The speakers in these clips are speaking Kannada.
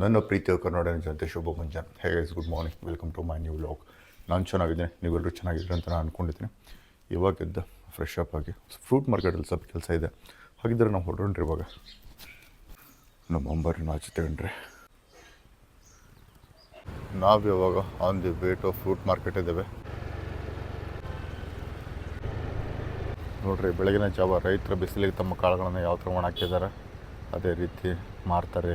ನನ್ನ ಪ್ರೀತಿಯ ಕನ್ನಡ ಜನತೆ, ಶುಭ ಮುಂಜಾನ್ hey guys good morning welcome to my new vlog ನಾನು ಚೆನ್ನಾಗಿದ್ದೀನಿ ನೀವೆಲ್ಲರೂ ಚೆನ್ನಾಗಿದ್ದೀರಿ ಅಂತ ನಾನು ಅಂದ್ಕೊಂಡಿದ್ದೀನಿ ಇವಾಗ ಎದ್ದು ಫ್ರೆಶ್ ಅಪ್ ಆಗಿ ಫ್ರೂಟ್ ಮಾರ್ಕೆಟಲ್ಲಿ ಸ್ವಲ್ಪ ಕೆಲಸ ಇದೆ. ಹಾಗಿದ್ದರೆ ನಾವು ಹೊರಡ್ರಿ ಇವಾಗ. ನಮ್ಮ ಅಂಬಾರಿನ ಆಚೆ ತಗೊಂಡ್ರಿ ನಾವು ಇವಾಗ on the way to fruit market ಇದ್ದೇವೆ. ನೋಡ್ರಿ, ಬೆಳಗಿನ ಜಾವ ರೈತರ ಬಿಸಿಲಿಗೆ ತಮ್ಮ ಕಾಳುಗಳನ್ನು ಯಾವ ಥರ ಒಣಾಕಿದ್ದಾರೆ ಅದೇ ರೀತಿ ಮಾರ್ತಾರೆ.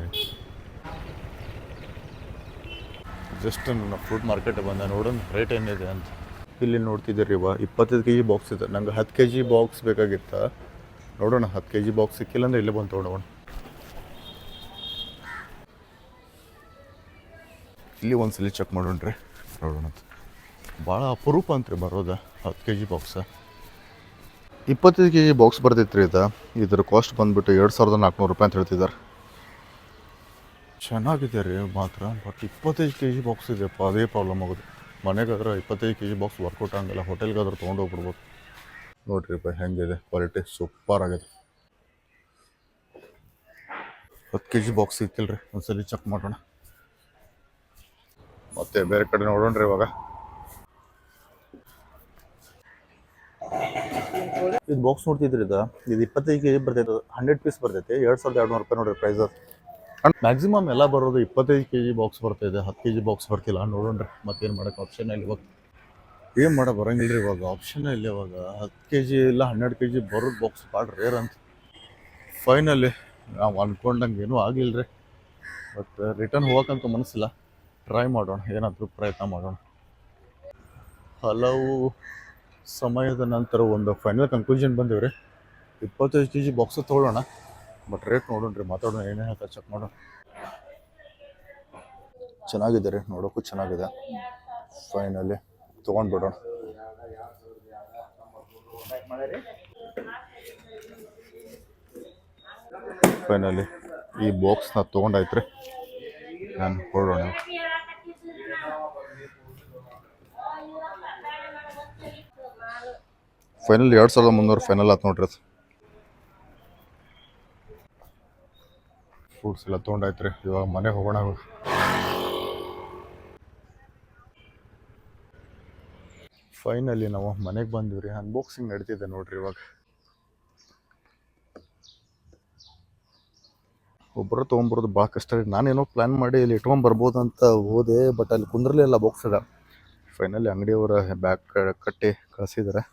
ಜಸ್ಟ್ ನನ್ನ ಫ್ರೂಟ್ ಮಾರ್ಕೆಟ್ ಬಂದೆ, ನೋಡೋಣ ರೇಟ್ ಏನಿದೆ ಅಂತ. ಇಲ್ಲಿ ನೋಡ್ತಿದ್ದೀರಿ ಇವ, ಇಪ್ಪತ್ತೈದು ಕೆ ಜಿ ಬಾಕ್ಸ್ ಇದೆ. ನಂಗೆ ಹತ್ತು ಕೆ ಜಿ ಬಾಕ್ಸ್ ಬೇಕಾಗಿತ್ತ. ನೋಡೋಣ, ಹತ್ತು ಕೆ ಜಿ ಬಾಕ್ಸ್ ಸಿಕ್ಕಿಲ್ಲ ಅಂದ್ರೆ ಇಲ್ಲೇ ಬಂದು ತೊಗೊಂಡೋಣ ಇಲ್ಲಿ ಒಂದ್ಸಲಿ ಚೆಕ್ ಮಾಡೋಣ್ರಿ, ನೋಡೋಣ ಅಂತ. ಭಾಳ ಅಪರೂಪ ಅಂತ್ರಿ ಬರೋದ, ಹತ್ತು ಕೆ ಜಿ ಬಾಕ್ಸ ಇಪ್ಪತ್ತೈದು ಕೆ ಜಿ ಬಾಕ್ಸ್ ಬರ್ತೈತ್ರಿ ಇದು. ಇದ್ರ ಕಾಸ್ಟ್ ಬಂದುಬಿಟ್ಟು ಎರಡು ಸಾವಿರದ ನಾಲ್ಕುನೂರು ರೂಪಾಯಿ ಅಂತ ಹೇಳ್ತಿದ್ದಾರೆ ಚೆನ್ನಾಗಿದೆ ರೀ ಮಾತ್ರ ಬಟ್ ಇಪ್ಪತ್ತೈದು ಕೆ ಜಿ ಬಾಕ್ಸ್ ಇದೆಯಪ್ಪ, ಅದೇ ಪ್ರಾಬ್ಲಮ್ ಆಗುತ್ತೆ ಮನೆಗಾದ್ರೆ ಇಪ್ಪತ್ತೈದು ಕೆ ಜಿ ಬಾಕ್ಸ್ ವರ್ಕೌಟ್ ಆಗಂಗಿಲ್ಲ ಹೋಟೆಲ್ಗಾದ್ರೆ ತೊಗೊಂಡೋಗ್ಬಿಡ್ಬೋದು. ನೋಡ್ರಿ ಪ, ಹೆಂಗಿದೆ? ಕ್ವಾಲಿಟಿ ಸೂಪರ್ ಆಗಿದೆ. ಹತ್ತು ಕೆ ಜಿ ಬಾಕ್ಸ್ ಸಿಕ್ಕಿಲ್ಲ ರೀ ಒಂದ್ಸಲಿ ಚೆಕ್ ಮಾಡೋಣ. ಮತ್ತೆ ಬೇರೆ ಕಡೆ ನೋಡೋಣ ರೀ ಇವಾಗ. ಇದು ಬಾಕ್ಸ್ ನೋಡ್ತಿದ್ರಿ ಇದು? ಇದು ಇಪ್ಪತ್ತೈದು ಕೆ ಜಿ ಬರ್ತೈತೆ ಹಂಡ್ರೆಡ್ ಪೀಸ್ ಬರ್ತೈತೆ, ಎರಡು ಸಾವಿರದ ಎರಡು ರೂಪಾಯಿ ನೋಡ್ರಿ ಪ್ರೈಸ್ ಮ್ಯಾಕ್ಸಿಮಮ್ ಎಲ್ಲ ಬರೋದು ಇಪ್ಪತ್ತೈದು ಕೆ ಜಿ ಬಾಕ್ಸ್ ಬರ್ತೈತೆ, ಹತ್ತು ಕೆ ಜಿ ಬಾಕ್ಸ್ ಬರ್ತಿಲ್ಲ, ನೋಡೋಣ್ರಿ, ಮತ್ತೇನು ಮಾಡೋಕೆ ಆಪ್ಷನ್ ಇಲ್ಲ ಇವಾಗ. ಏನು ಮಾಡೋ ಬರೋಂಗಿಲ್ಲ ಇವಾಗ ಆಪ್ಷನ್ ಇಲ್ಲ ಇವಾಗ. ಹತ್ತು ಕೆ ಜಿ ಇಲ್ಲ ಹನ್ನೆರಡು ಕೆ ಜಿ ಬರೋದು ಬಾಕ್ಸ್ ಭಾಳ ರೇರ್ ಅಂತ. ಫೈನಲಿ ನಾವು ಅಂದ್ಕೊಂಡಂಗೆ ಏನೂ ಆಗಿಲ್ಲ ರೀ ಬಟ್ ರಿಟರ್ನ್ ಹೋಗೋಕ್ಕಂತೂ ಮನಸ್ಸಿಲ್ಲ. ಟ್ರೈ ಮಾಡೋಣ, ಏನಾದರೂ ಪ್ರಯತ್ನ ಮಾಡೋಣ. ಹಲವು ಸಮಯದ ನಂತರ ಒಂದು ಫೈನಲ್ ಕನ್ಕ್ಲೂಷನ್ ರೀ ಇಪ್ಪತ್ತೈದು ಕೆ ಜಿ ಬಾಕ್ಸ್ ತೊಗೊಳ್ಳೋಣ. ಬಟ್ ರೇಟ್ ನೋಡೋಣ ರೀ ಮಾತಾಡೋಣ ಏನೇ ಹಾಕ ಚೆಕ್ ಮಾಡೋಣ. ಚೆನ್ನಾಗಿದೆ ರೀ ನೋಡೋಕ್ಕೂ ಚೆನ್ನಾಗಿದೆ. ಫೈನಲಿ ತೊಗೊಂಡ್ಬಿಡೋಣ. ಫೈನಲಿ ಈ ಬಾಕ್ಸ್ನ ತೊಗೊಂಡಾಯ್ತು ರೀ ನಾನು ಹೊರಡೋಣ ಫೈನಲ್ ಎರಡು ಸಾವಿರದ ಮುನ್ನೂರು ಫೈನಲ್ ಆಯ್ತು ನೋಡ್ರಿ ಅದು. ಫ್ರೂಟ್ಸ್ ಎಲ್ಲ ತೊಗೊಂಡಾಯ್ತು ರೀ ಇವಾಗ ಮನೆ ಹೋಗೋಣ ಫೈನಲಿ ನಾವು ಮನೆಗೆ ಬಂದಿವಿ ರೀ ಅನ್ಬಾಕ್ಸಿಂಗ್ ನಡೀತಿದೆ ನೋಡ್ರಿ ಇವಾಗ. ಒಬ್ಬರು ತೊಗೊಂಬರೋದು ಭಾಳ ಕಷ್ಟ ರೀ, ನಾನೇನೋ ಪ್ಲ್ಯಾನ್ ಮಾಡಿ ಇಲ್ಲಿ ಇಟ್ಕೊಂಬರ್ಬೋದು ಅಂತ ಹೋದೆ ಬಟ್ ಅಲ್ಲಿ ಕುಂದ್ರಲಿಲ್ಲ ಬಾಕ್ಸ್ ಅದ ಫೈನಲಿ ಅಂಗಡಿಯವರ ಬ್ಯಾಗ್ ಕಟ್ಟಿ ಕಳಿಸಿದ್ದಾರೆ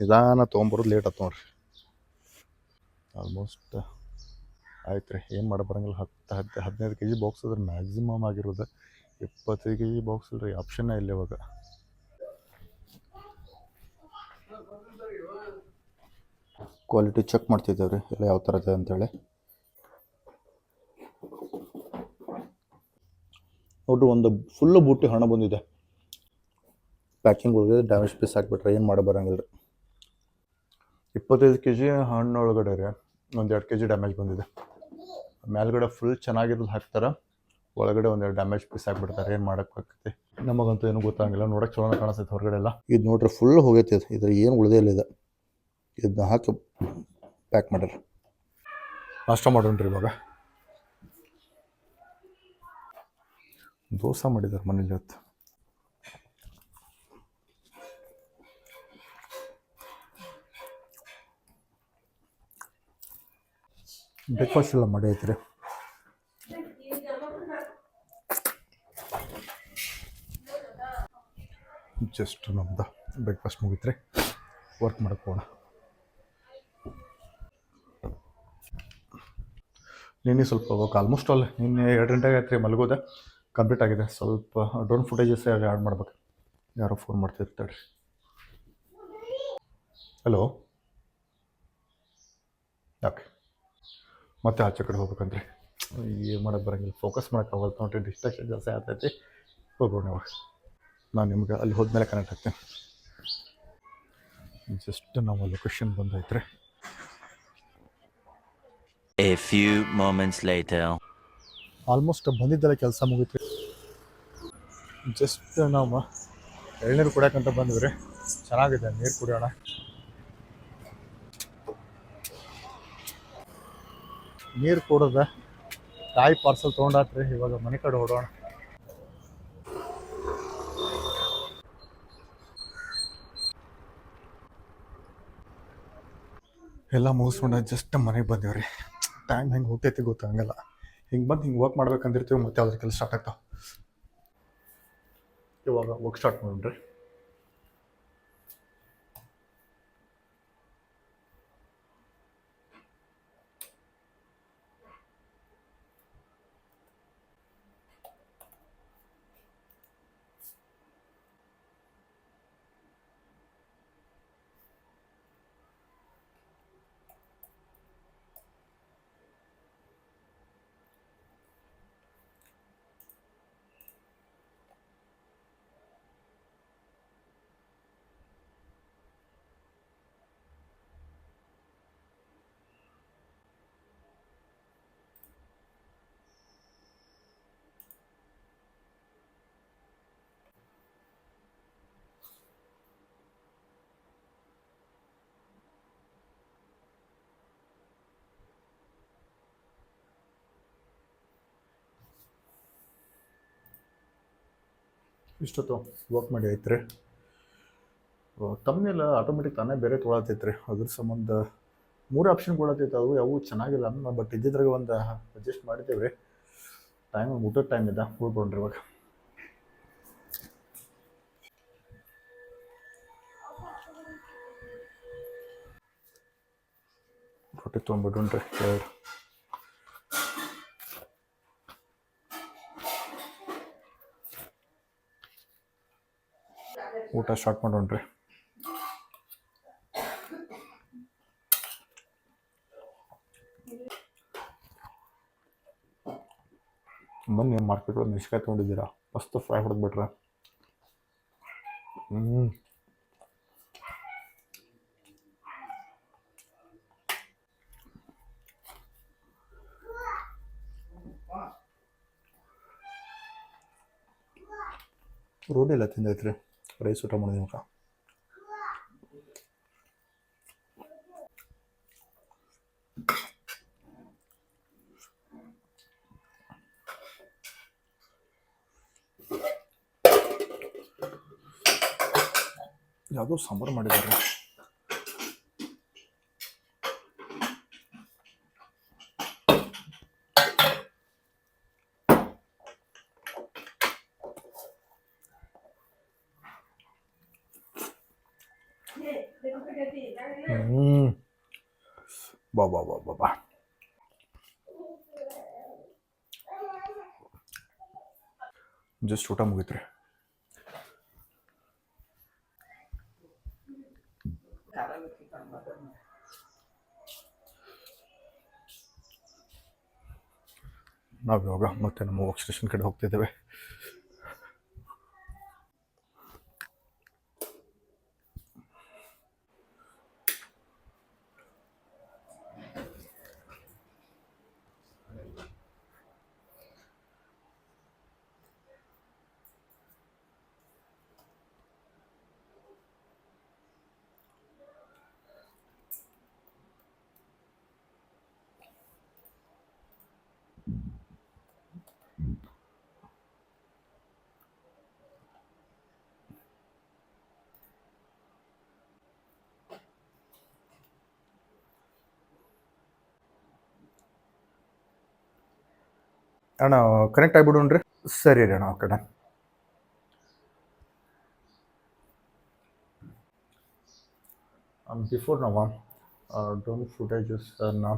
ನಿಧಾನ ತೊಗೊಂಬರೋದು ಲೇಟ್ ಆಯ್ತು ನೋಡ್ರಿ. ಆಲ್ಮೋಸ್ಟ್ ಆಯ್ತು ರೀ ಏನು ಮಾಡಿ ಬರಂಗಿಲ್ಲ. ಹತ್ತು ಹತ್ತು ಹದಿನೈದು ಕೆ ಜಿ ಬಾಕ್ಸ್ ಅದ್ರ ಮ್ಯಾಕ್ಸಿಮಮ್ ಆಗಿರೋದು ಇಪ್ಪತ್ತೈದು ಕೆ ಜಿ ಬಾಕ್ಸ್ ಇಲ್ರಿ ಆಪ್ಷನ್ನೇ ಇಲ್ಲ ಇವಾಗ. ಕ್ವಾಲಿಟಿ ಚೆಕ್ ಮಾಡ್ತಿದ್ದೇವೆ ರೀ ಎಲ್ಲ ಯಾವ ಥರ ಇದೆ ಅಂತೇಳಿ ನೋಡ್ರಿ, ಒಂದು ಫುಲ್ಲು ಬೂಟಿ ಹಣ ಬಂದಿದೆ. ಪ್ಯಾಕಿಂಗ್ ಒಳಗೆ ಡ್ಯಾಮೇಜ್ ಪೀಸ್ ಹಾಕ್ಬಿಟ್ರೆ ಏನು ಮಾಡೋ ಬರಂಗಿಲ್ಲ ರೀ ಇಪ್ಪತ್ತೈದು ಕೆ ಜಿ ಹಣ್ಣು ಒಳಗಡೆ ರೀ, ಒಂದು ಎರಡು ಕೆ ಜಿ ಡ್ಯಾಮೇಜ್ ಬಂದಿದೆ. ಮೇಲ್ಗಡೆ ಫುಲ್ ಚೆನ್ನಾಗಿರೋದು ಹಾಕ್ತಾರೆ, ಒಳಗಡೆ ಒಂದೆರಡು ಡ್ಯಾಮೇಜ್ ಪೀಸ್ ಹಾಕ್ಬಿಡ್ತಾರೆ ಏನು ಮಾಡೋಕ್ಕಾಗ್ತೈತಿ ನಮಗಂತೂ ಏನು ಗೊತ್ತಾಗಿಲ್ಲ, ನೋಡೋಕೆ ಚಲೋ ಕಾಣಿಸ್ತೈತೆ ಹೊರಗಡೆ ಎಲ್ಲ. ಇದು ನೋಡ್ರಿ ಫುಲ್ ಹೋಗೈತಿ ಇದು. ಇದ್ರ ಏನು ಉಳಿದೇ ಇಲ್ಲ ಇದು. ಇದನ್ನ ಹಾಕಿ ಪ್ಯಾಕ್ ಮಾಡ್ರಿ. ನಾಷ್ಟ ಮಾಡೋಣ್ರಿ ಇವಾಗ. ದೋಸೆ ಮಾಡಿದ್ದಾರೆ ಮನೇಲಿ ಇವತ್ತು. ಬ್ರೇಕ್ಫಾಸ್ಟ್ ಎಲ್ಲ ಮಾಡಿ ಐತ್ರಿ ಜಸ್ಟ್ ನಮ್ದ ಬ್ರೇಕ್ಫಾಸ್ಟ್ ಮುಗಿತ್ರಿ. ವರ್ಕ್ ಹೋಗೋಣ ನಿನ್ನೆ ಸ್ವಲ್ಪ ಹೋಗೋಕೆ ಆಲ್ಮೋಸ್ಟ್ ಆಲ್ ನಿನ್ನೆ ಎರಡು ಗಂಟೆಗೆ ಆಯ್ತು ರೀ ಮಲಗೋದೆ. ಕಂಪ್ಲೀಟ್ ಆಗಿದೆ. ಸ್ವಲ್ಪ ಡ್ರೋನ್ ಫುಟೇಜಸ್ ಆ್ಯಡ್ ಮಾಡ್ಬೇಕು. ಯಾರೋ ಫೋನ್ ಮಾಡ್ತಿರ್ತಾರೆ. ಹಲೋ ಓಕೆ ಮತ್ತೆ ಆಚೆ ಕಡೆ ಹೋಗ್ಬೇಕಂದ್ರೆ. ಏನು ಮಾಡೋಕ್ಕೆ ಬರೋಂಗಿಲ್ಲ. ಫೋಕಸ್ ಮಾಡೋಕ್ಕಾಗಲ್ಲ ನೋಡ್ರಿ ಡಿಸ್ಟ್ರಾಕ್ಷನ್ ಜಾಸ್ತಿ ಆಗ್ತೈತಿ. ಹೋಗೋಣ ನಾನು ನಿಮ್ಗೆ ಅಲ್ಲಿ ಹೋದ್ಮೇಲೆ ಕನೆಕ್ಟ್ ಆಗ್ತೇನೆ. ಜಸ್ಟ್ ನಾವು ಲೊಕೇಶನ್ ಬಂದೈತ್ರಿ. A few moments later. Almost ಬಂದಿದ್ದೆಲ್ಲ ಕೆಲಸ ಮುಗೀತು ಜಸ್ಟ್ ನಾವು ಎಳ್ನೀರು ಕುಡಿಯೋಕ್ಕಂತ ಬಂದ್ವಿ ರೀ. ಚೆನ್ನಾಗಿದೆ ನೀರು ಕುಡಿಯೋಣ. ನೀರು ಕೂಡದ ಕಾಯಿ ಪಾರ್ಸಲ್ ತೊಗೊಂಡಾತ್ರಿ, ಇವಾಗ ಮನೆ ಕಡೆ ಹೊಡೋಣ ಎಲ್ಲ ಮುಗಿಸ್ಕೊಂಡು ಜಸ್ಟ್ ಮನೆಗೆ ಬಂದೇವ್ರಿ. ಟೈಮ್ ಹೆಂಗೆ ಹೋಗ್ತೈತಿ ಗೊತ್ತಾಗಲ್ಲ ಹಿಂಗೆ ಬಂದು ಹಿಂಗೆ ವರ್ಕ್ ಮಾಡ್ಬೇಕಂದಿರ್ತೀವಿ, ಮತ್ತೆ ಯಾವ್ದ್ರ ಕೆಲಸ ಸ್ಟಾರ್ಟ್ ಆಗ್ತಾವ. ಇವಾಗ ವರ್ಕ್ ಸ್ಟಾರ್ಟ್ ಮಾಡ್ರಿ ಇಷ್ಟೊತ್ತು ವರ್ಕ್ ಮಾಡಿ ಐತ್ರಿ. ತಮ್ಮನೆಲ್ಲ ಆಟೋಮೆಟಿಕ್ ತಾನೇ ಬೇರೆ ತೊಗೊಳತೈತ್ರಿ ಅದ್ರ ಸಂಬಂಧ ಮೂರು ಆಪ್ಷನ್ ಕೊಡತೈತೆ ಅವು ಯಾವು ಚೆನ್ನಾಗಿಲ್ಲ ಬಟ್ ಇದ್ದಿದ್ರಾಗ ಒಂದು ಅಡ್ಜಸ್ಟ್ ಮಾಡಿದ್ದೇವೆ ರೀ. ಟೈಮ್ ಊಟದ ಟೈಮ್ ಇದೆ, ಉಳ್ಕೊಂಡ್ರಿ ಇವಾಗ. ರೊಟ್ಟಿ ತೊಗೊಂಡ್ಬಿಡ್ರಿ ಎರಡು ಊಟ ಸ್ಟಾರ್ಟ್ ಮಾಡೋಣ್ರಿ. ಬನ್ನಿ ಮಾರ್ಕೆಟ್ ಒಳಗೆ ಮೆಣಸಿನ್ಕಾಯಿ ತೊಗೊಂಡಿದ್ದೀರಾ? ಮಸ್ತ್ ಫ್ರೈ ಹೊಡೆದ್ಬಿಟ್ರೆ ಹ್ಞೂ ರೋಟಿ ಎಲ್ಲ ತಿಂದೈತ್ರಿ. ರೈಸ್ ಊಟ ಮಾಡಿದ್ವಿ ಮುಖ ಯಾವುದೋ ಸಾಂಬಾರು ಮಾಡಿದ್ದಾರೆ ಹ್ಞೂ ಬಾ ಬಾ ಬಾ ಬಾ ಬಾ ಜಸ್ಟ್ ಊಟ ಮುಗೀತ್ರಿ. ನಾವು ಯೋಗ ಮತ್ತೆ ನಮ್ಮ ವರ್ಕ್ ಕಡೆ ಹೋಗ್ತಿದ್ದೇವೆ ಅಣ್ಣ ಕನೆಕ್ಟ್ ಆಗಿಬಿಡೋಣ್ರಿ ಸರಿ ರೀ ಅಣ್ಣ ಓಕೆ ಡನ್ ಬಿಫೋರ್ ನಾವು ಡ್ರೋನ್ ಫುಟೇಜಸ್ಸನ್ನು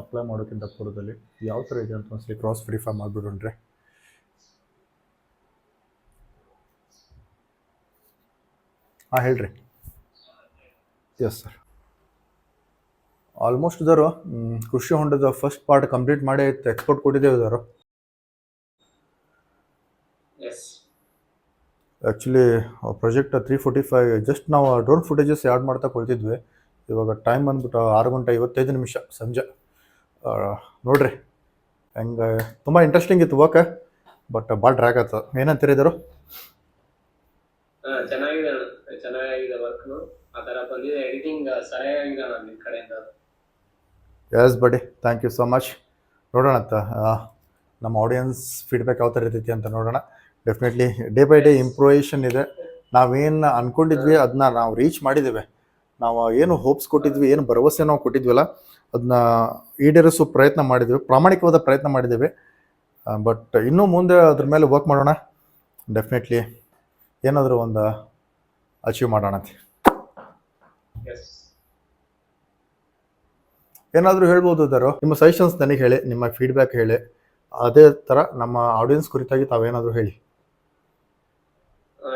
ಅಪ್ಲೈ ಮಾಡೋಕ್ಕಿಂತ ಪೂರ್ವದಲ್ಲಿ ಯಾವ ಥರ ಇದೆ ಅಂತ ಒಂದ್ಸಲಿ ಕ್ರಾಸ್ ವೆರಿಫೈ ಮಾಡಿಬಿಡೋಣ್ರಿ ಹಾಂ ಹೇಳ್ರಿ. ಎಸ್ ಸರ್ ಆಲ್ಮೋಸ್ಟ್ ಇದಾರು ಕೃಷಿ ಹೊಂಡದ ಫಸ್ಟ್ ಪಾರ್ಟ್ ಕಂಪ್ಲೀಟ್ ಮಾಡಿ ಎಕ್ಸ್ಪೋರ್ಟ್ ಕೊಟ್ಟಿದ್ದೇವೆ ಇದಾರು. Actually project three forty five just ನಾವು ಡ್ರೋನ್ ಫುಟೇಜಸ್ ಆ್ಯಡ್ ಮಾಡ್ತಾ ಕೊಳ್ತಿದ್ವಿ. ಇವಾಗ ಟೈಮ್ ಬಂದ್ಬಿಟ್ಟು ಆರು ಗಂಟೆ ಐವತ್ತೈದು ನಿಮಿಷ ಸಂಜೆ. ನೋಡ್ರಿ. ಹೆಂಗೆ ತುಂಬ ಇಂಟ್ರೆಸ್ಟಿಂಗ್ ಇತ್ತು ವರ್ಕ್ ಬಟ್ ಭಾಳ ಡ್ರ್ಯಾಗ್ ಆಯ್ತು ಏನಂತೀರಿ ಇದರು ಹಾ ಚೆನ್ನಾಗಿದೆ ಚೆನ್ನಾಗಿದೆ ವರ್ಕ್ನು ಆ ಥರ ಬಂದಿದೆ. ಎಡಿಟಿಂಗ್ ಸರಿಯಾಗಿದೆ ನಿಮ್ಮ ಕಡೆಯಿಂದ. ಎಸ್ ಬಡಿ ಥ್ಯಾಂಕ್ ಯು ಸೋ ಮಚ್ ನೋಡೋಣ ಅಂತ ನಮ್ಮ ಆಡಿಯನ್ಸ್ ಫೀಡ್ಬ್ಯಾಕ್ ಯಾವ ಥರ ಇರ್ತೈತಿ ಅಂತ ನೋಡೋಣ. Definitely day by day improvisation ಇದೆ. ನಾವೇನು ಅಂದ್ಕೊಂಡಿದ್ವಿ ಅದನ್ನ ನಾವು ರೀಚ್ ಮಾಡಿದ್ದೇವೆ ನಾವು ಏನು ಹೋಪ್ಸ್ ಕೊಟ್ಟಿದ್ವಿ ಏನು ಭರವಸೆ ನಾವು ಕೊಟ್ಟಿದ್ವಲ್ಲ ಅದನ್ನ ಈಡೇರಿಸೋ ಪ್ರಯತ್ನ ಮಾಡಿದ್ದೇವೆ ಪ್ರಾಮಾಣಿಕವಾದ ಪ್ರಯತ್ನ ಮಾಡಿದ್ದೇವೆ. ಬಟ್ ಇನ್ನೂ ಮುಂದೆ ಅದ್ರ ಮೇಲೆ ವರ್ಕ್ ಮಾಡೋಣ. ಡೆಫಿನೆಟ್ಲಿ ಏನಾದರೂ ಒಂದು ಅಚೀವ್ ಮಾಡೋಣ ಅಂತ. ಏನಾದರೂ ಹೇಳ್ಬೋದು ಇದ್ದಾರೋ ನಿಮ್ಮ ಸಜೆಷನ್ಸ್ ನನಗೆ ಹೇಳಿ ನಿಮ್ಮ ಫೀಡ್ಬ್ಯಾಕ್ ಹೇಳಿ. ಅದೇ ಥರ ನಮ್ಮ ಆಡಿಯನ್ಸ್ ಕುರಿತಾಗಿ ತಾವೇನಾದರೂ ಹೇಳಿ.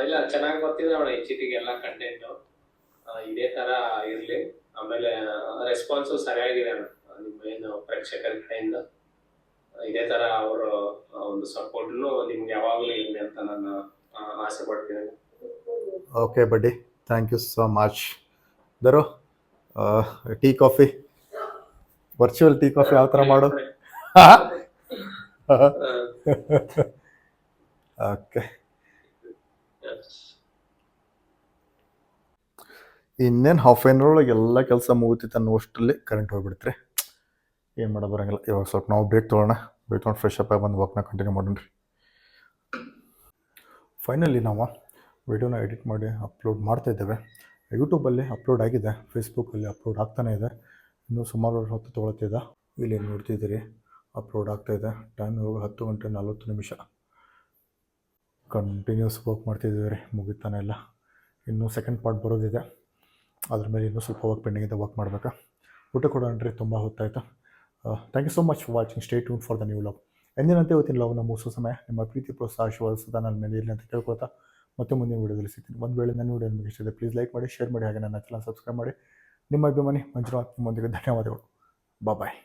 ಇಲ್ಲ ಚೆನ್ನಾಗಿ ಬರ್ತಿದೆ ಅವಳ ಇಚ್ಚಿತಿಗೆಲ್ಲ ಕಂಟೆಂಟು ಇದೇ ಆಮೇಲೆ ರೆಸ್ಪಾನ್ಸು ಸರಿಯಾಗಿದೆ ನಿಮ್ಮ ಏನು ಪ್ರೇಕ್ಷಕರ ಕಡೆಯಿಂದ ಇದೇ ತರ ಅವರ ಒಂದು ಸಪೋರ್ಟ್ನು ನಿಮ್ಗೆ ಯಾವಾಗಲೂ ಇರಲಿ ಅಂತ ನಾನು ಆಸೆ ಪಡ್ತೀನಿ. Okay buddy thank you so much ದರೋ tea coffee virtual tea coffee ಯಾವ ಥರ ಮಾಡು? ಓಕೆ ಇನ್ನೇನು ಹಾಫ್ ಆನ್ ಒಳಗೆ ಎಲ್ಲ ಕೆಲಸ ಮುಗಿತಿತ್ತು ಅನ್ನೋಷ್ಟರಲ್ಲಿ ಕರೆಂಟ್ ಹೋಗ್ಬಿಡ್ತ್ರಿ ಏನು ಮಾಡೋ ಬರೋಂಗಿಲ್ಲ. ಇವಾಗ ಸ್ವಲ್ಪ ನಾವು ಬ್ರೇಕ್ ತೊಗೊಳ್ಳೋಣ ಬ್ರೇಕ್ ತೊಗೊಂಡು ಫ್ರೆಶ್ ಅಪ್ ಆಗಿ ಬಂದು ವಾಕ್ನ ಕಂಟಿನ್ಯೂ ಮಾಡೋಣ ರೀ. ಫೈನಲಿ ನಾವು ವಿಡಿಯೋನ ಎಡಿಟ್ ಮಾಡಿ ಅಪ್ಲೋಡ್ ಮಾಡ್ತಾ ಇದ್ದೇವೆ. ಯೂಟ್ಯೂಬಲ್ಲಿ ಅಪ್ಲೋಡ್ ಆಗಿದೆ. ಫೇಸ್ಬುಕ್ಕಲ್ಲಿ ಅಪ್ಲೋಡ್ ಆಗ್ತಾನೇ ಇದೆ. ಇನ್ನೂ ಸುಮಾರು ಹೊತ್ತು ತೊಗೊಳ್ತಿದ್ದ ಇಲ್ಲಿ ನೋಡ್ತಿದ್ದೀರಿ. ಅಪ್ಲೋಡ್ ಆಗ್ತಾಯಿದೆ ಟೈಮ್ ಇವಾಗ ಹತ್ತು ಗಂಟೆ ನಲ್ವತ್ತು ನಿಮಿಷ. ಕಂಟಿನ್ಯೂಸ್ ವರ್ಕ್ ಮಾಡ್ತಿದ್ದೀವಿ ರೀ. ಮುಗಿತಾನೆ ಇಲ್ಲ. ಇನ್ನೂ ಸೆಕೆಂಡ್ ಪಾರ್ಟ್ ಬರೋದಿದೆ. ಅದ್ರ ಮೇಲೆ ಇನ್ನೂ ಸ್ವಲ್ಪ ವರ್ಕ್ ಪೆಂಡಿಂಗ್ ಇದೆ ವರ್ಕ್ ಮಾಡಬೇಕಾ? ಊಟ ಕೊಡೋಣ್ರಿ ತುಂಬ ಹೊತ್ತಾಯಿತು. Thank you so much for watching stay tune for the new love ಎಂದಿನಂತೆ ಇವತ್ತಿನ ನಮ್ಮ ಮುಗಿಸೋ ಸಮಯ ನಿಮ್ಮ ಪ್ರೀತಿ, ಪ್ರೋತ್ಸಾಹ, ಆಶೀರ್ವಾದ ನನ್ನ ಮೇಲೆ ಇರಲಿ ಅಂತ ಕೇಳ್ಕೊಳ್ತಾ ಮತ್ತೆ ಮುಂದಿನ ವೀಡಿಯೋದಲ್ಲಿ ಸಿಗ್ತೀನಿ. ಒಂದು ವೇಳೆ ನನ್ನ ವೀಡಿಯೋ ನಿಮಗೆ ಇಷ್ಟ ಪ್ಲೀಸ್ ಲೈಕ್ ಮಾಡಿ ಶೇರ್ ಮಾಡಿ, ಹಾಗೆ ನನ್ನ ಚಾನಲ್ ಸಬ್ಸ್ಕ್ರೈಬ್ ಮಾಡಿ. ನಿಮ್ಮ ಅಭಿಮಾನಿ ಮಂಜುನಾಥ್, ನಿಮ್ಮೊಂದಿಗೆ ಧನ್ಯವಾದಗಳು. ಬಾಯ್